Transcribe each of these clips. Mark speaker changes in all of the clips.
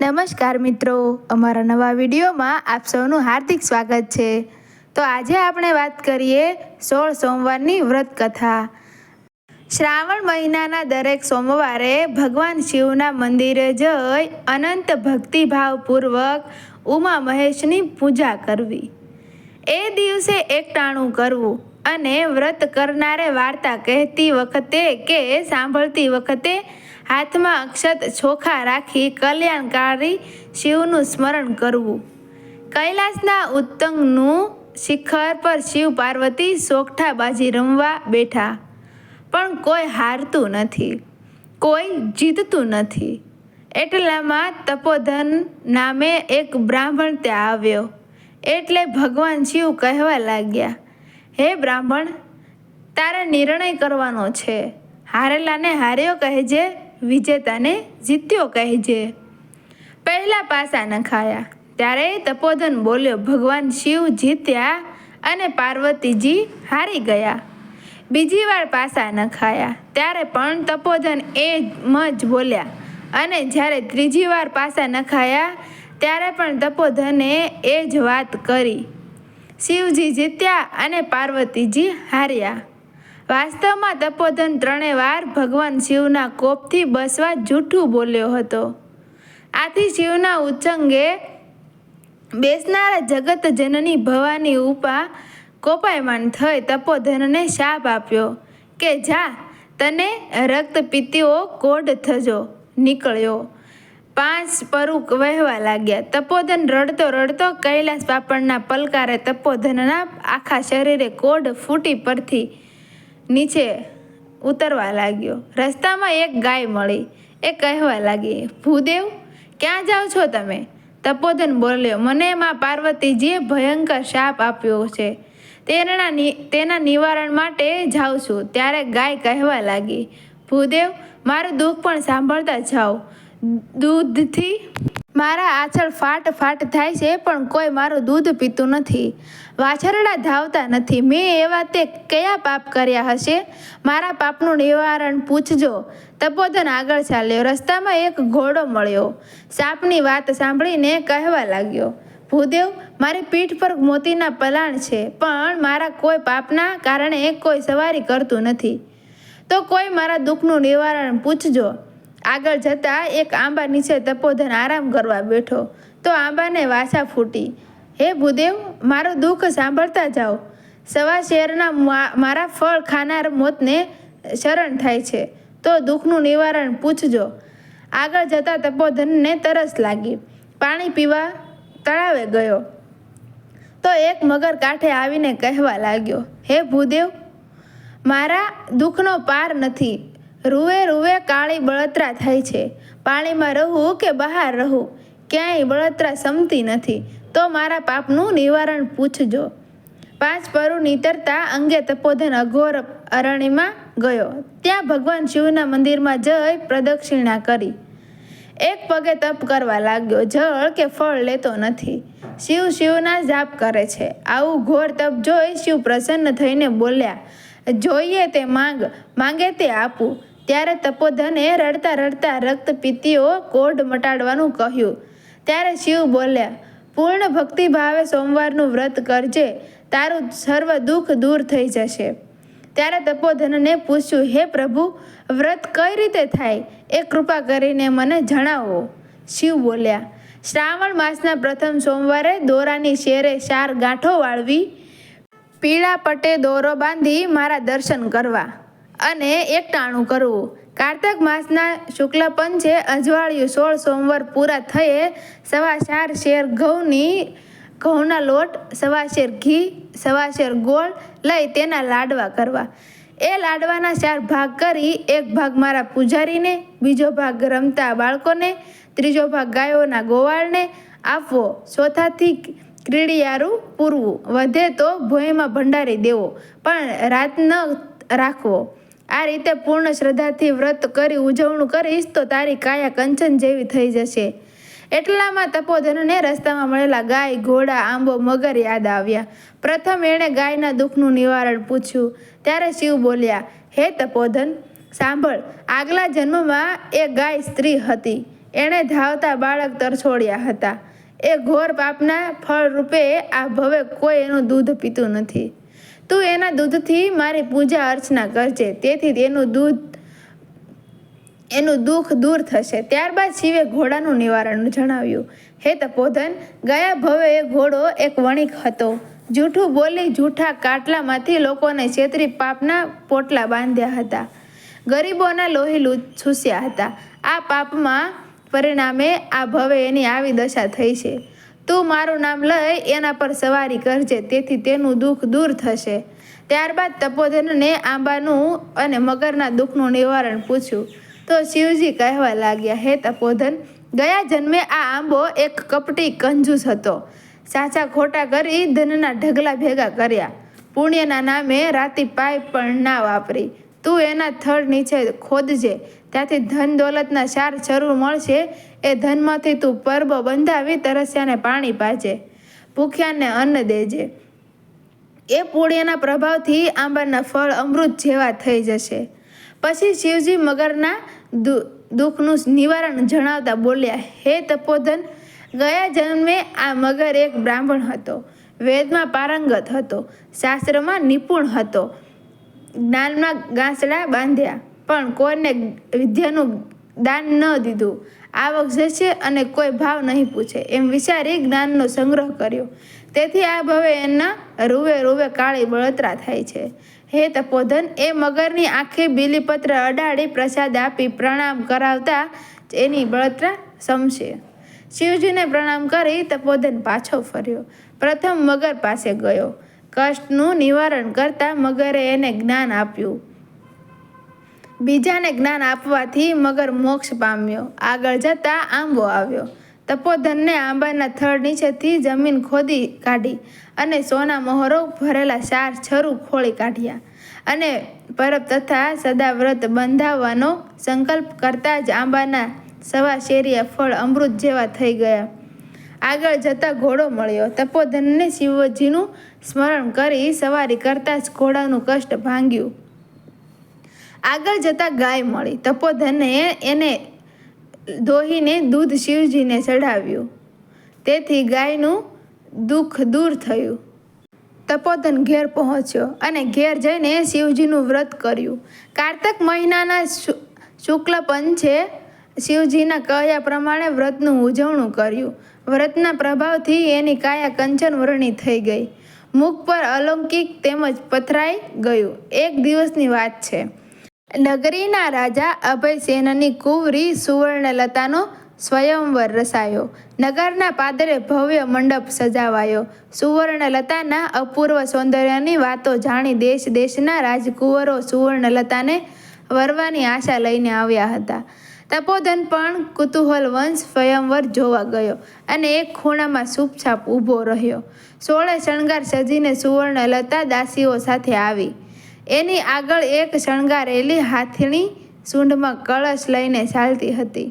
Speaker 1: નમસ્કાર મિત્રો, અમારા નવા વિડીયોમાં આપ સૌનું હાર્દિક સ્વાગત છે. તો આજે આપણે વાત કરીએ સોળ સોમવારની વ્રત કથા શ્રાવણ મહિનાના દરેક સોમવારે ભગવાન શિવના મંદિરે જઈ અનંત ભક્તિભાવપૂર્વક ઉમા મહેશની પૂજા કરવી. એ દિવસે એકટાણું કરવું અને વ્રત કરનારે વાર્તા કહેતી વખતે કે સાંભળતી વખતે હાથમાં અક્ષત ચોખા રાખી કલ્યાણકારી શિવનું સ્મરણ કરવું. કૈલાસના ઉત્તંગનું શિખર પર શિવ પાર્વતી સોખઠા બાજી રમવા બેઠા. પણ કોઈ હારતું નથી. કોઈ જીતતું નથી. એટલામાં તપોધન નામે એક બ્રાહ્મણ ત્યાં આવ્યો. એટલે ભગવાન શિવ કહેવા લાગ્યા, હે બ્રાહ્મણ, તારે નિર્ણય કરવાનો છે. હારેલાને હાર્યો કહેજે. વિજેતાને જીત્યો કહેજે પહેલા પાસા નખાયા ત્યારે તપોધન બોલ્યો, ભગવાન શિવ જીત્યા અને પાર્વતીજી હારી ગયા. બીજી વાર પાસા નખાયા ત્યારે પણ તપોધન એ જ બોલ્યા. અને જ્યારે ત્રીજી વાર પાસા નખાયા ત્યારે પણ તપોધને એ જ વાત કરી. શિવજી જીત્યા અને પાર્વતીજી હાર્યા. વાસ્તવમાં તપોધન ત્રણે વાર ભગવાન શિવના કોપથી બસવા જૂઠું બોલ્યો હતો. આથી શિવના ઉચ્ચંગે બેસનારા જગત જનની ભવાની ઉપા કોપાયમાન થઈ તપોધનને શાપ આપ્યો કે જા, તને રક્તપિત્તીઓ કોડ થજો, નીકળ્યો. પાંચ પરુક વહેવા લાગ્યા. તપોધન રડતો રડતો કૈલાસ પાપડના પલકારે તપોધનના આખા શરીરે કોડ ફૂટી પરથી નીચે ઉતરવા લાગ્યો. રસ્તામાં એક ગાય મળી. એ કહેવા લાગી, ભૂદેવ, ક્યાં જાઓ છો તમે? તપોધન બોલ્યો, મને માં જે ભયંકર શાપ આપ્યો છે તેના તેના નિવારણ માટે જાઉં છું. ત્યારે ગાય કહેવા લાગી, ભૂદેવ, મારું દુઃખ પણ સાંભળતા જાઓ. દૂધથી મારા આછળ ફાટ ફાટ થાય છે, પણ કોઈ મારું દૂધ પીતું નથી. વાછરડા ધાવતા નથી. મેં એવા તે કયા પાપ કર્યા હશે? મારા પાપનું નિવારણ પૂછજો. તપોધન આગળ ચાલ્યો. રસ્તામાં એક ઘોડો મળ્યો. સાપની વાત સાંભળીને કહેવા લાગ્યો, ભૂદેવ, મારી પીઠ પર મોતીના પલાણ છે, પણ મારા કોઈ પાપના કારણે કોઈ સવારી કરતું નથી. તો કોઈ મારા દુઃખનું નિવારણ પૂછજો. આગળ જતાં એક આંબા નીચે તપોધન આરામ કરવા બેઠો. તો આંબાને વાછા ફૂટી, હે ભૂદેવ, મારું દુઃખ સાંભળતા જાઓ. સવા શેરના મારા ફળ ખાનાર મોતને શરણ થાય છે. તો દુઃખનું નિવારણ પૂછજો. આગળ જતાં તપોધનને તરસ લાગી. પાણી પીવા તળાવે ગયો. તો એક મગર કાંઠે આવીને કહેવા લાગ્યો, હે ભૂદેવ, મારા દુઃખનો પાર નથી. રૂવે રૂવે કાળી બળતરા થાય છે. પાણીમાં રહું કે બહાર રહું? ક્યાંય બળતરા સમતી નથી. તો મારા પાપનું નિવારણ પૂછજો. પાંચ પરુ નીતરતા અંગે તપોધન અઘોર અરણ્યમાં ગયો. ત્યાં ભગવાન શિવના મંદિરમાં જઈ પ્રદક્ષિણા કરી. એક પગે તપ કરવા લાગ્યો. જળ કે ફળ લેતો નથી. શિવ શિવના જાપ કરે છે. આવું ઘોર તપ જોઈ શિવ પ્રસન્ન થઈને બોલ્યા, જોઈએ તે માંગ. માંગે તે આપું. ત્યારે તપોધને રડતા રડતા રક્તપિત્તીઓ કોઢ મટાડવાનું કહ્યું. ત્યારે શિવ બોલ્યા, પૂર્ણ ભક્તિભાવે સોમવારનું વ્રત કરજે, તારું સર્વ દુઃખ દૂર થઈ જશે. ત્યારે તપોધનને પૂછ્યું, હે પ્રભુ, વ્રત કઈ રીતે થાય? એ કૃપા કરીને મને જણાવો. શિવ બોલ્યા, શ્રાવણ માસના પ્રથમ સોમવારે દોરાની શેરે શાર ગાંઠો વાળવી, પીળા પટે દોરો બાંધી મારા દર્શન કરવા. અને એકટાણું કરવું. કારતક માસના શુક્લ પંચે અજવાળિયું સોળ સોમવાર પૂરા થયે સવા ચાર શેર ઘઉંની, ઘઉંના લોટ, સવા શેર ઘી, સવા શેર ગોળ લઈ તેના લાડવા કરવા. એ લાડવાના ચાર ભાગ કરી એક ભાગ મારા પૂજારીને, બીજો ભાગ રમતા બાળકોને, ત્રીજો ભાગ ગાયોના ગોવાળને આપવો. ચોથાથી ક્રીડિયારું પૂરવું. વધે તો ભોયમાં ભંડારી દેવો, પણ રાત ન રાખવો. આ રીતે પૂર્ણ શ્રદ્ધાથી વ્રત કરી ઉજવણું કરીશ તો તારી કાયા કંચન જેવી થઈ જશે. એટલામાં તપોધનને રસ્તામાં મળેલા ગાય, ઘોડા, આંબો, મગર યાદ આવ્યા. પ્રથમ એણે ગાયના દુઃખનું નિવારણ પૂછ્યું. ત્યારે શિવ બોલ્યા, હે તપોધન, સાંભળ, આગલા જન્મમાં એ ગાય સ્ત્રી હતી. એણે ધાવતા બાળક તરછોડ્યા હતા. એ ઘોર પાપના ફળ રૂપે આ ભવે કોઈ એનું દૂધ પીતું નથી. તું એના દૂધથી મારી પૂજા અર્ચના કરજે. તેથી તેનું દૂધ, એનું દુઃખ દૂર થશે. ત્યારબાદ શિવે ઘોડાનું નિવારણ જણાવ્યું. હે તપોધન, ગયા ભવે એ ઘોડો એક વણિક હતો. જૂઠું બોલી જૂઠા કાટલામાંથી લોકોને છેતરી પાપના પોટલા બાંધ્યા હતા. ગરીબોના લોહી લૂ- છૂસ્યા હતા. આ પાપમાં પરિણામે આ ભવે એની આવી દશા થઈ છે. તું મારું નામ લઈ એના પર સવારી કરજે, તેથી તેનું દુઃખ દૂર થશે. ત્યારબાદ તપોધનને આંબાનું અને મગરના દુઃખનું નિવારણ પૂછ્યું. તો શિવજી કહેવા લાગ્યા, હે તપોધન, ગયા જન્મે આ આંબો એક કપટી કંજૂસ હતો. સાચા ખોટા કરી ધનના ઢગલા ભેગા કર્યા. પુણ્યના નામે રાતી પાય પણ ના વાપરી. તું એના થડ નીચે ખોદજે, ત્યાંથી ધન દોલતના ચાર જરૂર મળશે એ ધનમાંથી તું પરબો બંધાવી તરસ્યાને પાણી પાજે ભૂખ્યાને અન્ન દેજે. એ પુણ્યના પ્રભાવથી આંબાના ફળ અમૃત જેવા થઈ જશે. પછી શિવજી મગરના દુઃખનું નિવારણ જણાવતા બોલ્યા, હે તપોધન, ગયા જન્મે આ મગર એક બ્રાહ્મણ હતો, વેદમાં પારંગત હતો, શાસ્ત્રમાં નિપુણ હતો, જ્ઞાનમાં ગાંસડા બાંધ્યા, પણ કોઈને વિદ્યાનું દાન ન દીધું. આવક જશે અને કોઈ ભાવ નહીં પૂછે. એમ વિચારી જ્ઞાનનો સંગ્રહ કર્યો. તેથી આ ભવે એના રૂવે રૂવે કાળી બળતરા થાય છે. હે તપોધન, એ મગરની આંખે બીલીપત્ર અડાડી પ્રસાદ આપી પ્રણામ કરાવતા એની બળતરા સમશે. શિવજીને પ્રણામ કરી તપોધન પાછો ફર્યો. પ્રથમ મગર પાસે ગયો. કષ્ટનું નિવારણ કરતા મગરે એને જ્ઞાન આપ્યું. બીજાને જ્ઞાન આપવાથી મગર મોક્ષ પામ્યો. આગળ જતાં આંબો આવ્યો. તપોધનને આંબાના થડ નીચેથી જમીન ખોદી કાઢી અને સોના મોહરો ભરેલા ચાર છરું ખોળી કાઢ્યા. અને પરબ તથા સદાવ્રત બંધાવવાનો સંકલ્પ કરતા જ આંબાના સવા શેરિયા ફળ અમૃત જેવા થઈ ગયા. આગળ જતાં ઘોડો મળ્યો. તપોધનને શિવજીનું સ્મરણ કરી સવારી કરતાં જ ઘોડાનું કષ્ટ ભાંગ્યું. આગળ જતા ગાય મળી. તપોધને એને દોહીને દૂધ શિવજીને ચઢાવ્યું. તેથી ગાયનું દુઃખ દૂર થયું. તપોધન ઘેર પહોંચ્યો અને ઘેર જઈને શિવજીનું વ્રત કર્યું. કાર્તક મહિનાના શુક્લ પંચે શિવજીના કહ્યા પ્રમાણે વ્રતનું ઉજવણું કર્યું. વ્રતના પ્રભાવથી એની કાયા કંચન વર્ણી થઈ ગઈ. મુખ પર અલૌકિક તેમજ પથરાઈ ગયું. એક દિવસની વાત છે. નગરીના રાજા અભયસેનની કુંવરી સુવર્ણલતાનો સ્વયંવર રસાયો નગરના પાદરે ભવ્ય મંડપ સજાવાયો. સુવર્ણલતાના અપૂર્વ સૌંદર્યની વાતો જાણી દેશ દેશના રાજકુંવરો સુવર્ણલતાને વરવાની આશા લઈને આવ્યા હતા. તપોધન પણ કુતૂહલ વંશ સ્વયંવર જોવા ગયો અને એક ખૂણામાં સૂપછાપ ઊભો રહ્યો. સોળે શણગાર સજીને સુવર્ણલતા દાસીઓ સાથે આવી. એની આગળ એક શણગારેલી હાથીણી સૂંઢમાં કળશ લઈને ચાલતી હતી.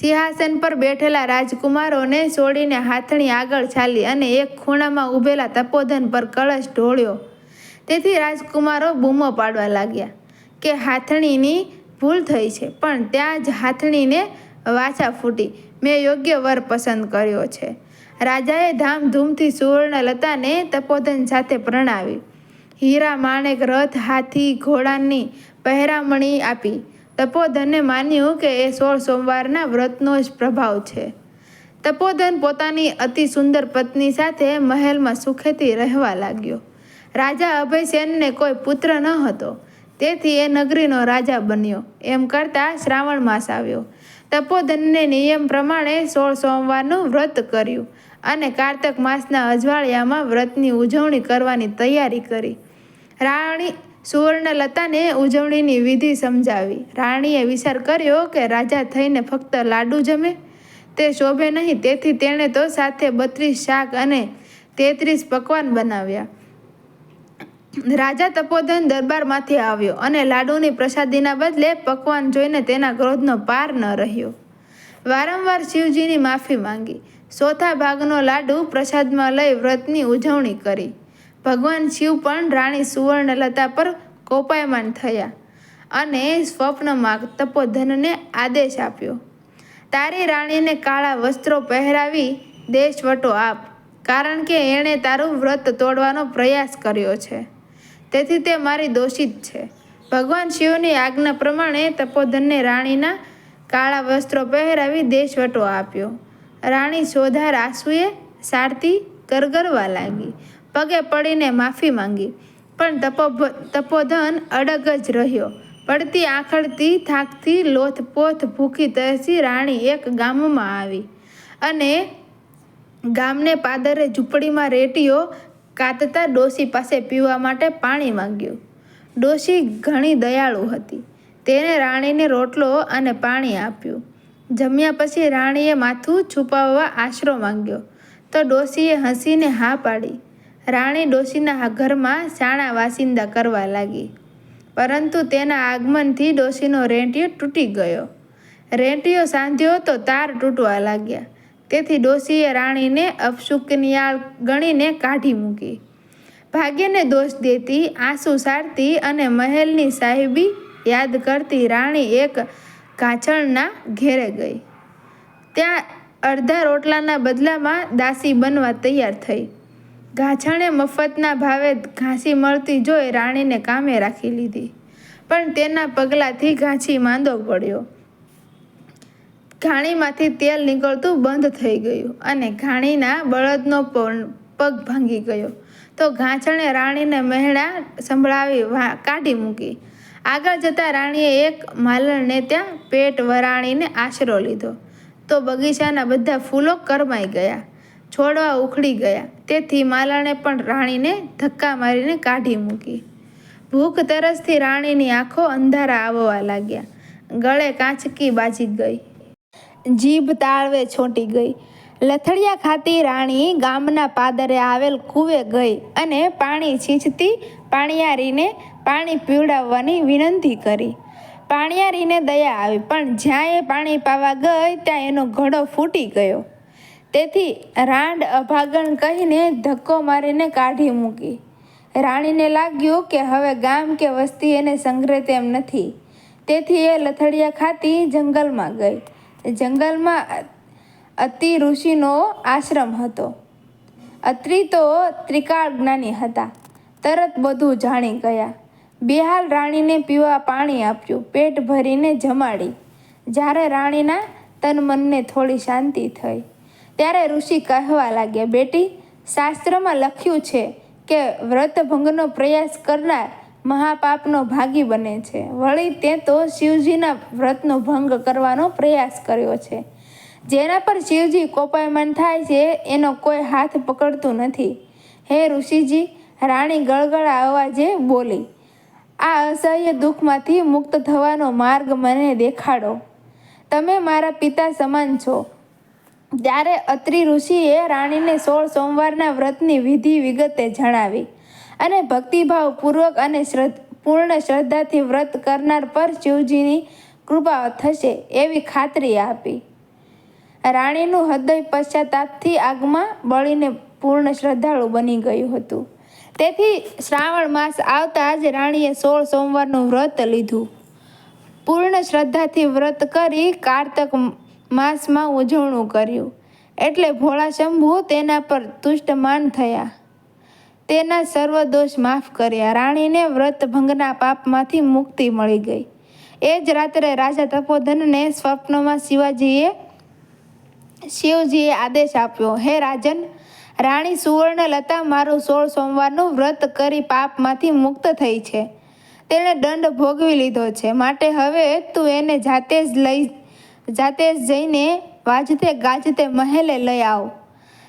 Speaker 1: સિંહાસન પર બેઠેલા રાજકુમારોને છોડીને હાથણી આગળ ચાલી અને એક ખૂણામાં ઊભેલા તપોધન પર કળશ ઢોળ્યો. તેથી રાજકુમારો બૂમો પાડવા લાગ્યા કે હાથણીની ભૂલ થઈ છે, પણ ત્યાં જ હાથણીને વાછા ફૂટી. મેં યોગ્ય વર પસંદ કર્યો છે. રાજાએ ધામધૂમથી સુવર્ણલતાને તપોધન સાથે પ્રણાવી. હીરા માણેક રથ હાથી ઘોડાની પહેરામણી આપી. તપોધને માન્યું કે એ સોળ સોમવારના વ્રતનો જ પ્રભાવ છે. તપોધન પોતાની અતિ સુંદર પત્ની સાથે મહેલમાં સુખેથી રહેવા લાગ્યો. રાજા અભયસેનને કોઈ પુત્ર ન હતો. તેથી એ નગરીનો રાજા બન્યો. એમ કરતાં શ્રાવણ માસ આવ્યો. તપોધનને નિયમ પ્રમાણે સોળ સોમવારનું વ્રત કર્યું અને કારતક માસના અજવાળિયામાં વ્રતની ઉજવણી કરવાની તૈયારી કરી. રાણી સુવર્ણલતાને ઉજવણીની વિધિ સમજાવી. રાણીએ વિચાર કર્યો કે રાજા થઈને ફક્ત લાડુ જમે. તે શોભે નહીં, તેથી તેણે તો સાથે બત્રીસ શાક અને તેત્રીસ પકવાન બનાવ્યા. રાજા તપોધન દરબારમાંથી આવ્યો અને લાડુની પ્રસાદીના બદલે પકવાન જોઈને તેના ક્રોધનો પાર ન રહ્યો. વારંવાર શિવજીની માફી માંગી. ચોથા ભાગનો લાડુ પ્રસાદમાં લઈ વ્રતની ઉજવણી કરી. ભગવાન શિવ પણ રાણી સુવર્ણલતા પર કોપાયમાન થયા અને સ્વપ્નમાં તપોધનને આદેશ આપ્યો. તારી રાણીને કાળા વસ્ત્રો પહેરાવી દેશવટો આપ, કારણ કે એણે તારું વ્રત તોડવાનો પ્રયાસ કર્યો છે. તેથી તે મારી દોષિત છે. ભગવાન શિવની આજ્ઞા પ્રમાણે તપોધનને રાણીના કાળા વસ્ત્રો પહેરાવી દેશવટો આપ્યો. રાણી સોધાર રાસુએ સારતી ગરગરવા લાગી. પગે પડીને માફી માંગી. પણ તપો તપોધન અડગ જ રહ્યો. પડતી આંખડતી થાકથી લોથપોથ ભૂખી તરસી રાણી એક ગામમાં આવી. અને ગામને પાદરે ઝૂંપડીમાં રેટીઓ કાતતા ડોશી પાસે પીવા માટે પાણી માંગ્યું. ડોશી ઘણી દયાળુ હતી. તેણે રાણીને રોટલો અને પાણી આપ્યું. જમ્યા પછી રાણીએ માથું છુપાવવા આશરો માંગ્યો. તો ડોશીએ હસીને હા પાડી. રાણી ડોશીના ઘરમાં શાણા વાસિંદા કરવા લાગી. પરંતુ તેના આગમનથી ડોશીનો રેંટિયો તૂટી ગયો. રેંટિયો સાંધ્યો તો તાર તૂટવા લાગ્યા. તેથી ડોશીએ રાણીને અપશુકનિયાળ ગણીને કાઢી મૂકી. ભાગ્યને દોષ દેતી, આંસુ સારતી અને મહેલની સાહેબી યાદ કરતી રાણી એક કાછળના ઘેરે ગઈ. ત્યાં અડધા રોટલાના બદલામાં દાસી બનવા તૈયાર થઈ. ઘાછણે મફતના ભાવે ઘાસી મળતી જોઈ રાણીને કામે રાખી લીધી. પણ તેના પગલાંથી ઘાંચી માંદો પડ્યો. ઘાણીમાંથી તેલ નીકળતું બંધ થઈ ગયું અને ઘાણીના બળદનો પગ ભાંગી ગયો. તો ઘાંચણે રાણીને મહેણા સંભળાવી કાઢી મૂકી. આગળ જતાં રાણીએ એક માલણને ત્યાં પેટ વરાણીને આશરો લીધો. તો બગીચાના બધા ફૂલો કરમાઈ ગયા. છોડવા ઉખડી ગયા. તેથી માલાણે પણ રાણીને ધક્કા મારીને કાઢી મૂકી. ભૂખ તરસથી રાણીની આંખો અંધારા આવવા લાગ્યા. ગળે કાંચકી બાજી ગઈ. જીભ તાળવે છોટી ગઈ. લથડિયા ખાતી રાણી ગામના પાદરે આવેલ કૂવે ગઈ અને પાણી છીંચતી પાણિયારીને પાણી પીવડાવવાની વિનંતી કરી. પાણિયારીને દયા આવી, પણ જ્યાં એ પાણી પાવા ગઈ, ત્યાં એનો ઘડો ફૂટી ગયો. તેથી રાંડ અભાગણ કહીને ધક્કો મારીને કાઢી મૂકી. રાણીને લાગ્યું કે હવે ગામ કે વસ્તી એને સંગ્રહે તેમ નથી. તેથી એ લથડિયા ખાતી જંગલમાં ગઈ. જંગલમાં અતિ ઋષિનો આશ્રમ હતો. અત્રિ તો ત્રિકાળ જ્ઞાની હતા. તરત બધું જાણી ગયા. બિહાલ રાણીને પીવા પાણી આપ્યું, પેટ ભરીને જમાડી. જ્યારે રાણીના તન મનને થોડી શાંતિ થઈ. ત્યારે ઋષિ કહેવા લાગ્યા, બેટી, શાસ્ત્રમાં લખ્યું છે કે વ્રતભંગનો પ્રયાસ કરનાર મહાપાપનો ભાગી બને છે. વળી તે તો શિવજીના વ્રતનો ભંગ કરવાનો પ્રયાસ કર્યો છે. જેના પર શિવજી કોપાયમાન થાય છે, એનો કોઈ હાથ પકડતું નથી. હે ઋષિજી, રાણી ગળગળા અવાજે બોલી, આ અસહ્ય દુઃખમાંથી મુક્ત થવાનો માર્ગ મને દેખાડો. તમે મારા પિતા સમાન છો. ત્યારે અત્રિ ઋષિએ રાણીને સોળ સોમવારના વ્રતની વિધિ વિગતે જણાવી અને ભક્તિભાવપૂર્વક અને પૂર્ણ શ્રદ્ધાથી વ્રત કરનાર પર શિવજીની કૃપા થશે એવી ખાતરી આપી. રાણીનું હૃદય પશ્ચાતાપથી આગમાં બળીને પૂર્ણ શ્રદ્ધાળુ બની ગયું હતું. તેથી શ્રાવણ માસ આવતા જ રાણીએ સોળ સોમવારનું વ્રત લીધું. પૂર્ણ શ્રદ્ધાથી વ્રત કરી કારતક માસમાં ઉજવણું કર્યું. એટલે ભોળા શંભુ તેના પર તુષ્ટમાન થયા. તેના સર્વ દોષ માફ કર્યા. રાણીને વ્રત ભંગના પાપમાંથી મુક્તિ મળી ગઈ. એ જ રાત્રે રાજા તપોધનને સ્વપ્નમાં શિવાજીએ શિવજીએ આદેશ આપ્યો, હે રાજન, રાણી સુવર્ણલતા મારું સોળ સોમવારનું વ્રત કરી પાપમાંથી મુક્ત થઈ છે. તેણે દંડ ભોગવી લીધો છે. માટે હવે તું એને જાતે જ લઈ જાતે જઈને વાજતે ગાજતે મહેલે લઈ આવો.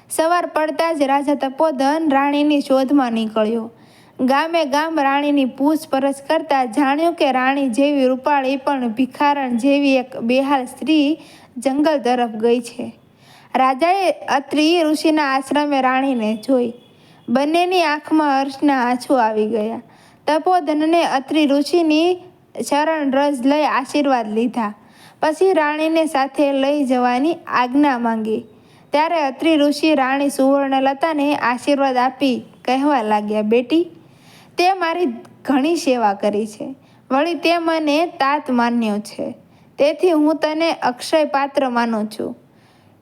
Speaker 1: સવાર પડતા જ રાજા તપોધન રાણીની શોધમાં નીકળ્યો. ગામે ગામ રાણીની પૂછપરછ કરતા જાણ્યું કે રાણી જેવી રૂપાળી પણ ભિખારણ જેવી એક બેહાલ સ્ત્રી જંગલ તરફ ગઈ છે. રાજાએ અત્રિ ઋષિના આશ્રમે રાણીને જોઈ. બંનેની આંખમાં હર્ષના આંછું આવી ગયા. તપોધનને અત્રિ ઋષિની શરણ રસ લઈ આશીર્વાદ લીધા. પછી રાણીને સાથે લઈ જવાની આજ્ઞા માંગી. ત્યારે અત્રિ ઋષિ રાણી સુવર્ણલતાને આશીર્વાદ આપી કહેવા લાગ્યા, બેટી, તે મારી ઘણી સેવા કરી છે. વળી તે મને તાત માન્યો છે. તેથી હું તને અક્ષય પાત્ર માનું છું.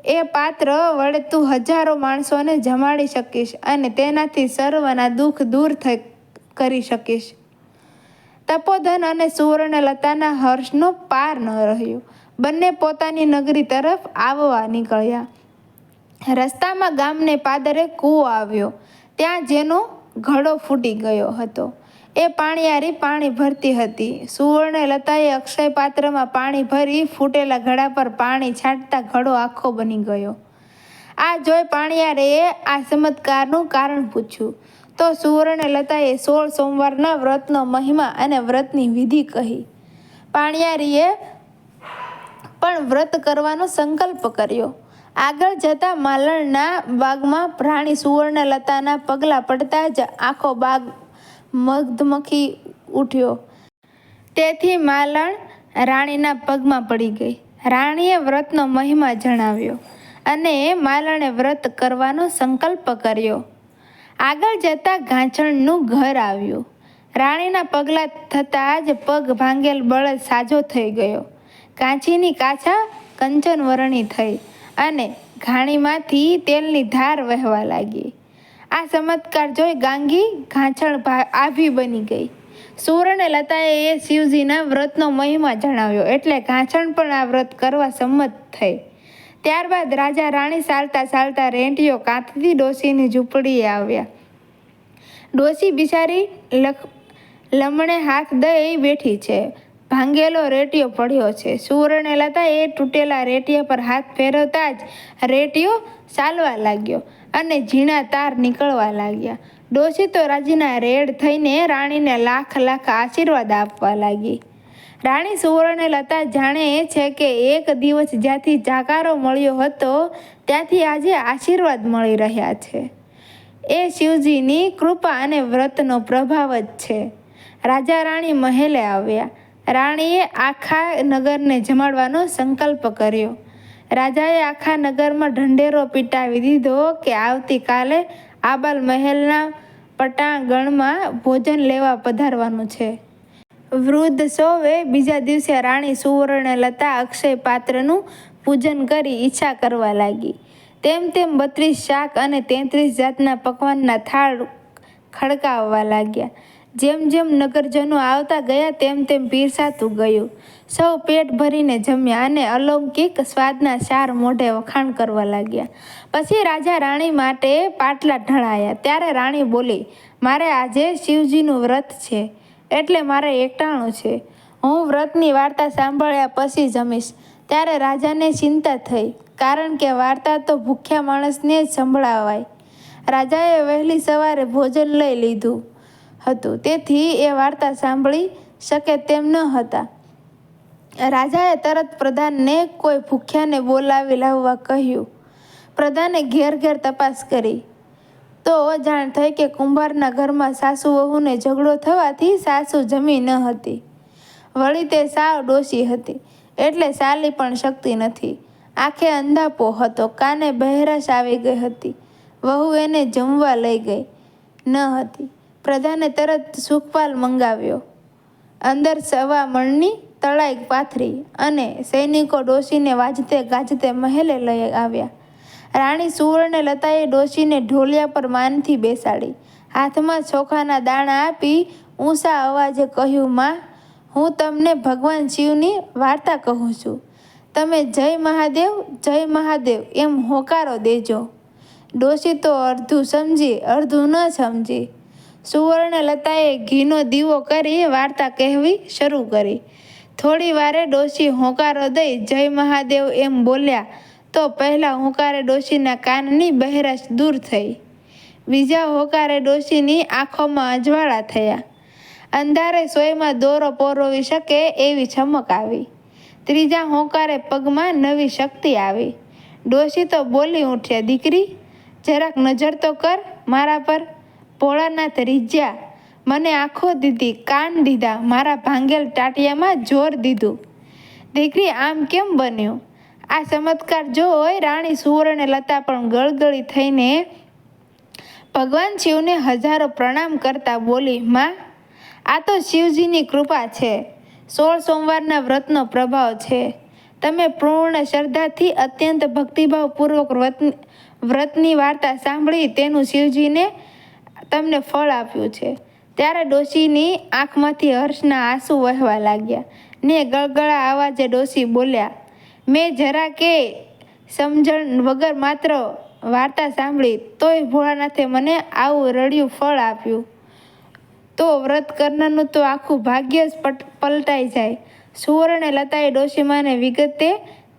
Speaker 1: એ પાત્ર વડે તું હજારો માણસોને જમાડી શકીશ અને તેનાથી સર્વના દુઃખ દૂર થઈ કરી શકીશ. તપોધન અને સુવર્ણલતાના હર્ષનો પાર ન રહ્યો. બંને પોતાની નગરી તરફ આવવા નીકળ્યા. રસ્તામાં ગામને પાદરે કૂવો આવ્યો. ત્યાં જેનો ઘડો ફૂટી ગયો હતો. એ પાણીયારી પાણી ભરતી હતી. સુવર્ણલતાએ અક્ષય પાત્રમાં પાણી ભરી ફૂટેલા ઘડા પર પાણી છાંટતા ઘડો આખો બની ગયો. આ જોઈ પાણીયારેએ આ ચમત્કારનું કારણ પૂછ્યું. તો સુવર્ણલતાએ સોળ સોમવારના વ્રતનો મહિમા અને વ્રતની વિધિ કહી. પાણીયારીએ પણ વ્રત કરવાનો સંકલ્પ કર્યો. આગળ જતા માલણના બાગમાં રાણી સુવર્ણલતાના પગલાં પડતા જ આખો બાગ મધમખી ઉઠ્યો. તેથી માલણ રાણીના પગમાં પડી ગઈ. રાણીએ વ્રતનો મહિમા જણાવ્યો અને માલણે વ્રત કરવાનો સંકલ્પ કર્યો. આગળ જતાં ઘાંચણનું ઘર આવ્યું. રાણીના પગલાં થતાં જ પગ ભાંગેલ બળદ સાજો થઈ ગયો. કાંચીની કાછા કંચન વરણી થઈ અને ઘાણીમાંથી તેલની ધાર વહેવા લાગી. આ ચમત્કાર જોઈ ગાંગી ઘાંચણ આભી બની ગઈ. સુવર્ણ લતાએ એ શિવજીના વ્રતનો મહિમા જણાવ્યો એટલે ઘાંચણ પણ આ વ્રત કરવા સંમત થઈ. ત્યારબાદ રાજા રાણી ચાલતા ચાલતા રેંટીઓ કાંતથી ડોશીની ઝૂંપડીએ આવ્યા. ડોશી બિચારી લખ, લમણે હાથ દઈ બેઠી છે. ભાંગેલો રેટિયો પડ્યો છે. સુવર્ણે લતા એ તૂટેલા રેટિયા પર હાથ ફેરવતા જ રેટિયો ચાલવા લાગ્યો અને ઝીણા તાર નીકળવા લાગ્યા. ડોશી તો રાજીના રેડ થઈને રાણીને લાખ લાખ આશીર્વાદ આપવા લાગી. રાણી સુવર્ણ લતા જાણે છે કે એક દિવસ જ્યાંથી જાકારો મળ્યો હતો, ત્યાંથી આજે આશીર્વાદ મળી રહ્યા છે. એ શિવજીની કૃપા અને વ્રતનો પ્રભાવ જ છે. રાજા રાણી મહેલે આવ્યા. રાણીએ આખા નગરને જમાડવાનો સંકલ્પ કર્યો. રાજાએ આખા નગરમાં ઢંઢેરો પીટાવી દીધો કે આવતીકાલે આબાલ મહેલના પટાંગણમાં ભોજન લેવા પધારવાનું છે. વૃદ્ધ સૌએ બીજા દિવસે રાણી સુવર્ણ લતા અક્ષય પાત્રનું પૂજન કરી ઈચ્છા કરવા લાગી. તેમ તેમ બત્રીસ શાક અને તેત્રીસ જાતના પકવાનના થાળ ખડકાવવા લાગ્યા. જેમ જેમ નગરજનો આવતા ગયા, તેમ તેમ પીરસાતું ગયું. સૌ પેટ ભરીને જમ્યા અને અલૌકિક સ્વાદના ચાર મોઢે વખાણ કરવા લાગ્યા. પછી રાજા રાણી માટે પાટલા ઢળાયા. ત્યારે રાણી બોલી, મારે આજે શિવજીનું વ્રત છે. એટલે મારે એકટાણું છે. હું વ્રતની વાર્તા સાંભળ્યા પછી જમીશ. ત્યારે રાજાને ચિંતા થઈ, કારણ કે વાર્તા તો ભૂખ્યા માણસને જ સંભળાવાય. રાજાએ વહેલી સવારે ભોજન લઈ લીધું હતું. તેથી એ વાર્તા સાંભળી શકે તેમ ન હતા. રાજાએ તરત પ્રધાનને કોઈ ભૂખ્યાને બોલાવી લાવવા કહ્યું. પ્રધાને ઘેર ઘેર તપાસ કરી. તો અજાણ થઈ કે કુંભારના ઘરમાં સાસુ વહુને ઝઘડો થવાથી સાસુ જમી ન હતી. વળી તે સાવ ડોસી હતી, એટલે સાલી પણ શકતી નથી. આંખે અંધાપો હતો, કાને બહેરાશ આવી ગઈ હતી. વહુ એને જમવા લઈ ગઈ, ન હતી. પ્રધાને તરત સુખપાલ મંગાવ્યો. અંદર સવા મણની તળાઈ પાથરી અને સૈનિકો ડોસીને વાજતે ગાજતે મહેલે લઈ આવ્યા. રાણી સુવર્ણલતાએ ડોશીને ઢોલિયા પર માનથી બેસાડી. હાથમાં ચોખાના દાણા આપી ઊંચા અવાજે કહ્યું, માં, હું તમને ભગવાન શિવની વાર્તા કહું છું. તમે જય મહાદેવ જય મહાદેવ, એમ હોકારો દેજો. ડોશી તો અડધું સમજી અડધું ન સમજી. સુવર્ણ લતાએ ઘીનો દીવો કરી વાર્તા કહેવી શરૂ કરી. થોડી વારે ડોશી હોંકારો દઈ જય મહાદેવ એમ બોલ્યા તો પહેલાં હોંકારે ડોશીના કાનની બહેરાશ દૂર થઈ. બીજા હોંકારે ડોશીની આંખોમાં અજવાળા થયા. અંધારે સોયમાં દોરો પોરોવી શકે એવી ચમક આવી. ત્રીજા હોંકારે પગમાં નવી શક્તિ આવી. ડોશી તો બોલી ઉઠ્યા દીકરી, જરાક નજર તો કર મારા પર. ભોળાનાથ રીજ્યા. મને આંખો દીધી, કાન દીધા, મારા ભાંગેલ ટાટિયામાં જોર દીધું. દીકરી, આમ કેમ બન્યું? આ ચમત્કાર જોઈ રાણી સુવર્ણ લતા પણ ગળગળી થઈને ભગવાન શિવને હજારો પ્રણામ કરતા બોલી, માં, આ તો શિવજીની કૃપા છે. સોળ સોમવારના વ્રતનો પ્રભાવ છે. તમે પૂર્ણ શ્રદ્ધાથી અત્યંત ભક્તિભાવપૂર્વક વ્રત, વ્રતની વાર્તા સાંભળી તેનું શિવજીને તમને ફળ આપ્યું છે. ત્યારે ડોશીની આંખમાંથી હર્ષના આંસુ વહેવા લાગ્યા. ને ગળગળા અવાજે ડોશી બોલ્યા મેં જરા કે સમજણ વગર માત્ર વાર્તા સાંભળી, તોય ભોળાનાથે મને આવું રડ્યું ફળ આપ્યું. તો વ્રત કરનારનું તો આખું ભાગ્ય જ પલટાઈ જાય. સુવર્ણે લતાએ ડોશીમાને વિગતે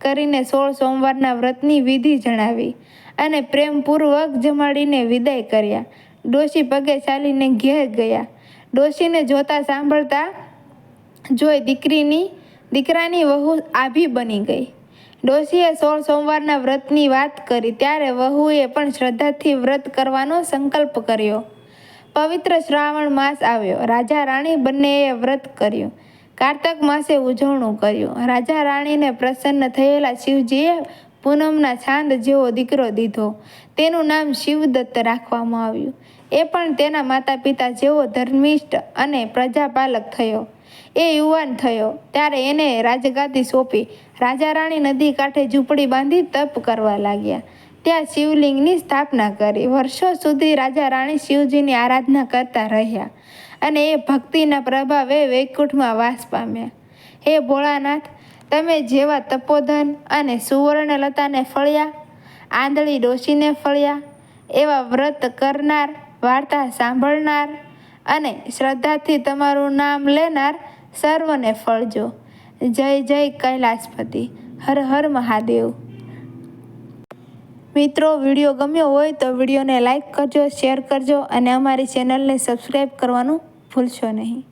Speaker 1: કરીને સોળ સોમવારના વ્રતની વિધિ જણાવી અને પ્રેમપૂર્વક જમાડીને વિદાય કર્યા. ડોશી પગે ચાલીને ઘેર ગયા. ડોશીને જોતા સાંભળતા જોઈ દીકરીની દીકરાની વહુ આભી બની ગઈ. ડોશીએ સોળ સોમવારના વ્રતની વાત કરી, ત્યારે વહુએ પણ શ્રદ્ધાથી વ્રત કરવાનો સંકલ્પ કર્યો. પવિત્ર શ્રાવણ માસ આવ્યો. રાજા રાણી બંનેએ વ્રત કર્યું. કારતક માસે ઉજવણું કર્યું. રાજા રાણીને પ્રસન્ન થયેલા શિવજીએ પૂનમના છાંદ જેવો દીકરો દીધો. તેનું નામ શિવદત્ત રાખવામાં આવ્યું. એ પણ તેના માતા પિતા જેવો ધર્મિષ્ઠ અને પ્રજાપાલક થયો. એ યુવાન થયો. ત્યારે એને રાજગાદી સોંપી. રાજા રાણી નદી કાંઠે ઝૂંપડી બાંધી તપ કરવા લાગ્યા. ત્યાં શિવલિંગની સ્થાપના કરી. વર્ષો સુધી રાજા રાણી શિવજીની આરાધના કરતા રહ્યા અને એ ભક્તિના પ્રભાવે વૈકુંઠમાં વાસ પામ્યા. હે ભોળાનાથ, તમે જેવા તપોધન અને સુવર્ણલતાને ફળ્યા, આંધળી ડોશીને ફળ્યા, એવા વ્રત કરનાર, વાર્તા સાંભળનાર અને શ્રદ્ધાથી તમારું નામ લેનાર સર્વને ફળજો. જય જય કૈલાસપતિ. હર હર મહાદેવ. મિત્રો, વીડિયો ગમ્યો હોય તો વિડીયોને લાઈક કરજો, શેર કરજો અને અમારી ચેનલને સબસ્ક્રાઈબ કરવાનું ભૂલશો નહીં.